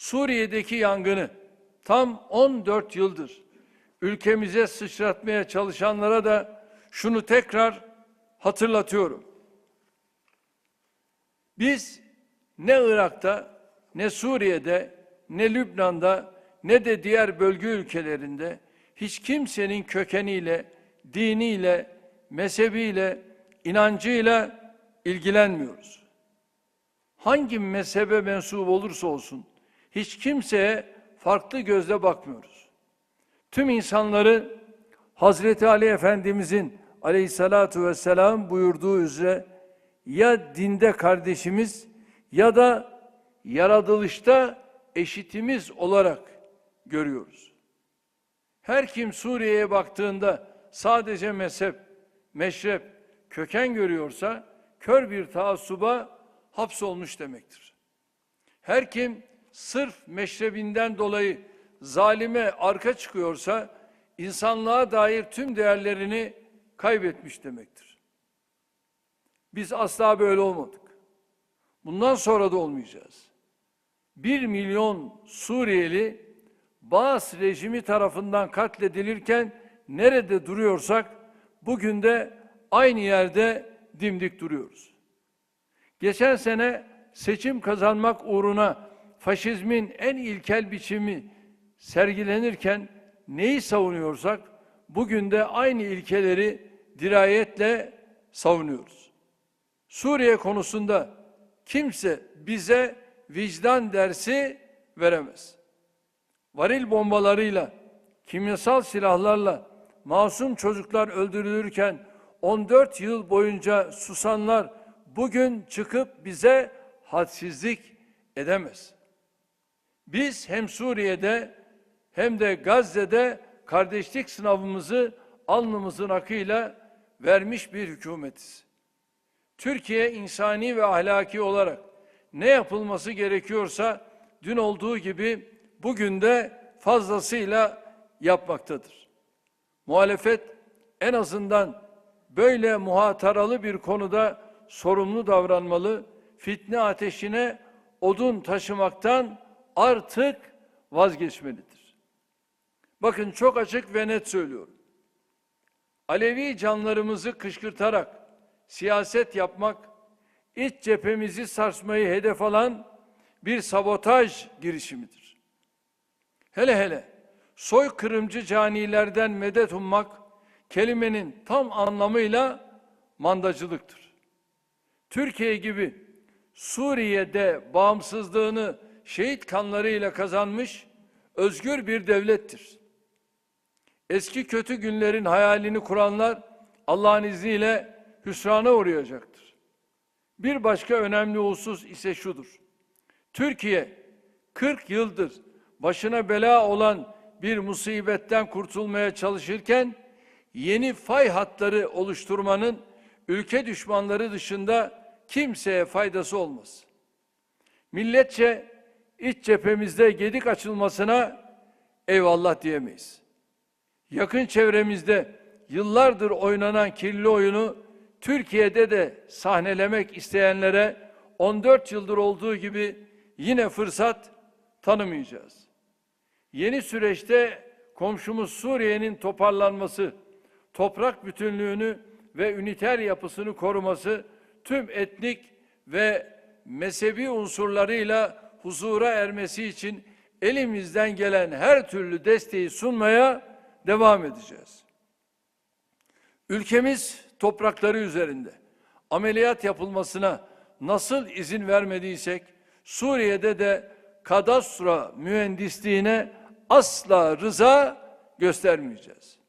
Suriye'deki yangını tam 14 yıldır ülkemize sıçratmaya çalışanlara da şunu tekrar hatırlatıyorum. Biz ne Irak'ta, ne Suriye'de, ne Lübnan'da, ne de diğer bölge ülkelerinde hiç kimsenin kökeniyle, diniyle, mezhebiyle, inancıyla ilgilenmiyoruz. Hangi mezhebe mensup olursa olsun hiç kimseye farklı gözle bakmıyoruz. Tüm insanları Hazreti Ali Efendimizin aleyhissalatu vesselam buyurduğu üzere ya dinde kardeşimiz ya da yaratılışta eşitimiz olarak görüyoruz. Her kim Suriye'ye baktığında sadece mezhep, meşrep, köken görüyorsa kör bir taassuba hapsolmuş demektir. Her kim sırf meşrebinden dolayı zalime arka çıkıyorsa insanlığa dair tüm değerlerini kaybetmiş demektir. Biz asla böyle olmadık. Bundan sonra da olmayacağız. Bir milyon Suriyeli Baas rejimi tarafından katledilirken nerede duruyorsak bugün de aynı yerde dimdik duruyoruz. Geçen sene seçim kazanmak uğruna faşizmin en ilkel biçimi sergilenirken neyi savunuyorsak bugün de aynı ilkeleri dirayetle savunuyoruz. Suriye konusunda kimse bize vicdan dersi veremez. Varil bombalarıyla, kimyasal silahlarla masum çocuklar öldürülürken 14 yıl boyunca susanlar bugün çıkıp bize hadsizlik edemez. Biz hem Suriye'de hem de Gazze'de kardeşlik sınavımızı alnımızın akıyla vermiş bir hükümetiz. Türkiye insani ve ahlaki olarak ne yapılması gerekiyorsa dün olduğu gibi bugün de fazlasıyla yapmaktadır. Muhalefet en azından böyle muhataralı bir konuda sorumlu davranmalı, fitne ateşine odun taşımaktan artık vazgeçmelidir. Bakın çok açık ve net söylüyorum. Alevi canlarımızı kışkırtarak siyaset yapmak, iç cephemizi sarsmayı hedef alan bir sabotaj girişimidir. Hele hele soykırımcı canilerden medet ummak kelimenin tam anlamıyla mandacılıktır. Türkiye gibi Suriye'de bağımsızlığını şehit kanlarıyla kazanmış özgür bir devlettir. Eski kötü günlerin hayalini kuranlar Allah'ın izniyle hüsrana uğrayacaktır. Bir başka önemli husus ise şudur. Türkiye 40 yıldır başına bela olan bir musibetten kurtulmaya çalışırken yeni fay hatları oluşturmanın ülke düşmanları dışında kimseye faydası olmaz. Milletçe iç cephemizde gedik açılmasına eyvallah diyemeyiz. Yakın çevremizde yıllardır oynanan kirli oyunu Türkiye'de de sahnelemek isteyenlere 14 yıldır olduğu gibi yine fırsat tanımayacağız. Yeni süreçte komşumuz Suriye'nin toparlanması, toprak bütünlüğünü ve üniter yapısını koruması tüm etnik ve mezhebi unsurlarıyla huzura ermesi için elimizden gelen her türlü desteği sunmaya devam edeceğiz. Ülkemiz toprakları üzerinde ameliyat yapılmasına nasıl izin vermediysek Suriye'de de kadastro mühendisliğine asla rıza göstermeyeceğiz.